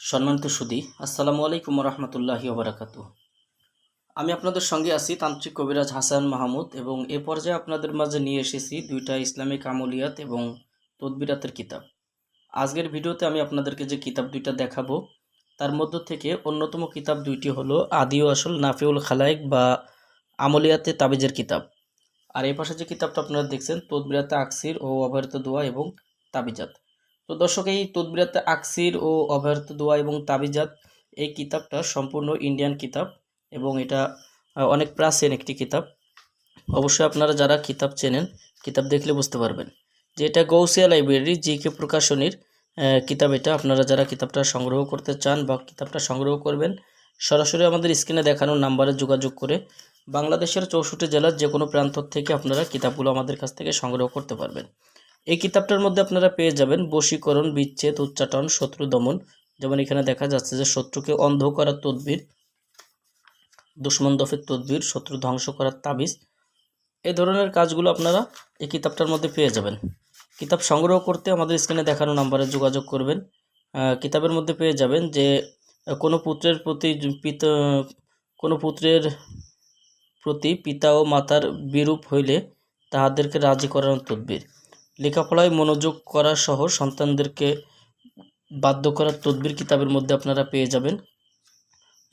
সম্মানিত সুদী, আসসালামু আলাইকুম রহমতুল্লাহি ওবরাকাতু। আমি আপনাদের সঙ্গে আছি তান্ত্রিক কবিরাজ হাসান মাহমুদ এবং এ পর্যায়ে আপনাদের মাঝে নিয়ে এসেছি দুইটা ইসলামিক আমলিয়াত এবং তদবিরাতের কিতাব। আজকের ভিডিওতে আমি আপনাদেরকে যে কিতাব দুইটা দেখাবো, তার মধ্য থেকে অন্যতম কিতাব দুইটি হলো আদি ও আসল নাফিউল খালাইক বা আমলিয়াতে তাবিজের কিতাব। আর এই পাশে যে কিতাবটা আপনারা দেখছেন, তদবিরাতে আকসির ও অবহিত দোয়া এবং তাবিজাত। তো দর্শক, এই তদবিরাতে আকসির ও অভয়ার্থ দোয়া এবং তাবিজাত, এই কিতাবটা সম্পূর্ণ ইন্ডিয়ান কিতাব এবং এটা অনেক প্রাচীন একটি কিতাব। অবশ্যই আপনারা যারা কিতাব চেনেন, কিতাব দেখলে বুঝতে পারবেন যে এটা গৌসিয়া লাইব্রেরি জি কে প্রকাশনীর কিতাব এটা। আপনারা যারা কিতাবটা সংগ্রহ করতে চান বা কিতাবটা সংগ্রহ করবেন, সরাসরি আমাদের স্ক্রিনে দেখানো নাম্বারে যোগাযোগ করে বাংলাদেশের চৌষট্টি জেলার যে কোনো প্রান্ত থেকে আপনারা কিতাবগুলো আমাদের কাছ থেকে সংগ্রহ করতে পারবেন। এই কিতাবটার মধ্যে আপনারা পেয়ে যাবেন বশীকরণ, বিচ্ছেদ, উচ্চাটন, শত্রু দমন। যেমন এখানে দেখা যাচ্ছে যে শত্রুকে অন্ধ করার তদবির, দুশ্মন দফের তদবির, শত্রু ধ্বংস করার তাবিজ। এই ধরনের কাজগুলো আপনারা এই কিতাবটার মধ্যে পেয়ে যাবেন। কিতাব সংগ্রহ করতে আমাদের স্ক্রিনে দেখানো নাম্বারে যোগাযোগ করবেন। কিতাবের মধ্যে পেয়ে যাবেন যে কোনো পুত্রের প্রতি পিতা, কোনো পুত্রের প্রতি পিতা ও মাতার বিরূপ হইলে তাহাদেরকে রাজি করানোর তদবির। লেখাপড়ায় মনোযোগ করা সহ সন্তানদেরকে বাধ্য করার তদবির কিতাবের মধ্যে আপনারা পেয়ে যাবেন।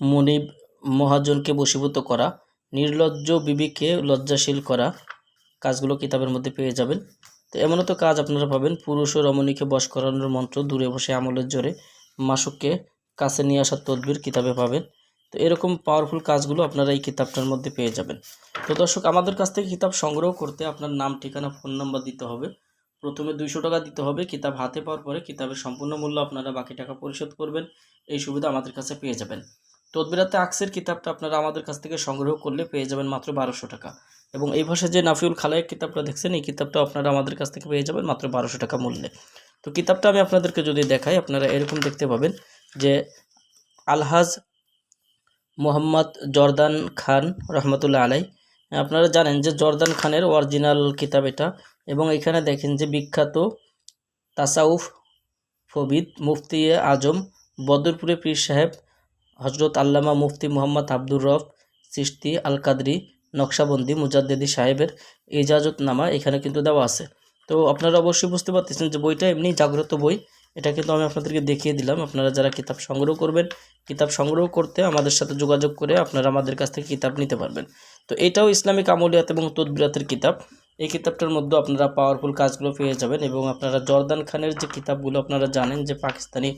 মনিব মহাজনকে বশীভূত করা, নির্লজ্জ বিবিকে লজ্জাশীল করা কাজগুলো কিতাবের মধ্যে পেয়ে যাবেন। তো এমনও তো কাজ আপনারা পাবেন, পুরুষ ও রমণীকে বশ করানোর মন্ত্র দূরে বসে আমলের জোরে মাসুককে কাছে নিয়ে আসার তদবির কিতাবে পাবেন। তো এরকম পাওয়ারফুল কাজগুলো আপনারা এই কিতাবটার মধ্যে পেয়ে যাবেন। তো দর্শক, আমাদের কাছ থেকে কিতাব সংগ্রহ করতে আপনার নাম, ঠিকানা ফোন নাম্বার দিতে হবে। প্রথমে দুইশো টাকা দিতে হবে, কিতাব হাতে পাওয়ার পরে কিতাবের সম্পূর্ণ মূল্য আপনারা বাকি টাকা পরিশোধ করবেন, এই সুবিধা আমাদের কাছে পেয়ে যাবেন। তদবিরাতে আকসের কিতাবটা আপনারা আমাদের কাছ থেকে সংগ্রহ করলে পেয়ে যাবেন মাত্র বারোশো টাকা। এবং এই ভাষায় যে নাফিউল খালায়ের কিতাবটা দেখছেন, এই কিতাবটা আপনারা আমাদের কাছ থেকে পেয়ে যাবেন মাত্র বারোশো টাকা মূল্যে। তো কিতাবটা আমি আপনাদেরকে যদি দেখাই, আপনারা এরকম দেখতে পাবেন যে আলহাজ মোহাম্মদ জর্দান খান রহমতুল্লাহ আলাই আপনারা জানেন যে জর্দান খানের অরিজিনাল কিতাব এটা এবং এখানে দেখেন যে বিখ্যাত তাসাউফ ফবিদ মুফতি আজম বদরপুরে পীর সাহেব হজরত আল্লামা মুফতি মোহাম্মদ আব্দুর রফ সিস্তি আল কাদরি নকশাবন্দি মুজাদ্দেদি সাহেবের ইজাজত নামা এখানে কিন্তু দেওয়া আছে। তো আপনারা অবশ্যই বুঝতে পারতেছেন যে বইটা এমনি জাগ্রত বই। এটা কিন্তু আমি আপনাদেরকে দেখিয়ে দিলাম। আপনারা যারা কিতাব সংগ্রহ করবেন, কিতাব সংগ্রহ করতে আমাদের সাথে যোগাযোগ করে আপনারা আমাদের কাছ থেকে কিতাব নিতে পারবেন। তো এটাও ইসলামিক আমলিয়াত এবং তদবিরাতের কিতাব। এই কিতাবটার মধ্যে আপনারা পাওয়ারফুল কাজগুলো পেয়ে যাবেন এবং আপনারা জর্দান খানের যে কিতাবগুলো আপনারা জানেন যে পাকিস্তানি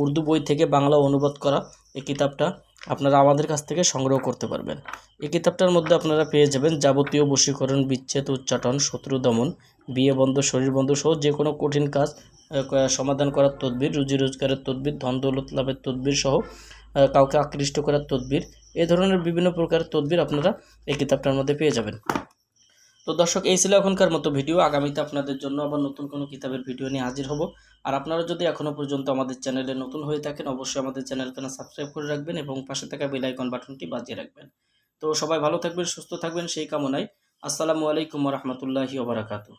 উর্দু বই থেকে বাংলা অনুবাদ করা, এই কিতাবটা আপনারা আমাদের কাছ থেকে সংগ্রহ করতে পারবেন। এই কিতাবটার মধ্যে আপনারা পেয়ে যাবেন যাবতীয় বশীকরণ, বিচ্ছেদ, উচ্চাটন, শত্রু দমন, বিয়ে বন্ধ, শরীর বন্ধ সহ যে কোনো কঠিন কাজ সমাধান করার তদবির, রুজি রোজগারের তদবির, ধন দৌলত লাভের তদবির সহ কাউকে আকৃষ্ট করার তদবির, এ ধরনের বিভিন্ন প্রকারের তদবির আপনারা এই কিতাবটার মধ্যে পেয়ে যাবেন। তো দর্শক, এই ছিল এখনকার মতো ভিডিও। আগামীতে আপনাদের জন্য আবার নতুন কোনো কিতাবের ভিডিও নিয়ে হাজির হব। আর আপনারা যদি এখনও পর্যন্ত আমাদের চ্যানেলে নতুন হয়ে থাকেন, অবশ্যই আমাদের চ্যানেলকে সাবস্ক্রাইব করে রাখবেন এবং পাশে থাকা বেল আইকন বাটনটি বাজিয়ে রাখবেন। তো সবাই ভালো থাকবেন, সুস্থ থাকবেন, সেই কামনায়। আসসালামু আলাইকুম রহমতুল্লাহি ওবরাকাতু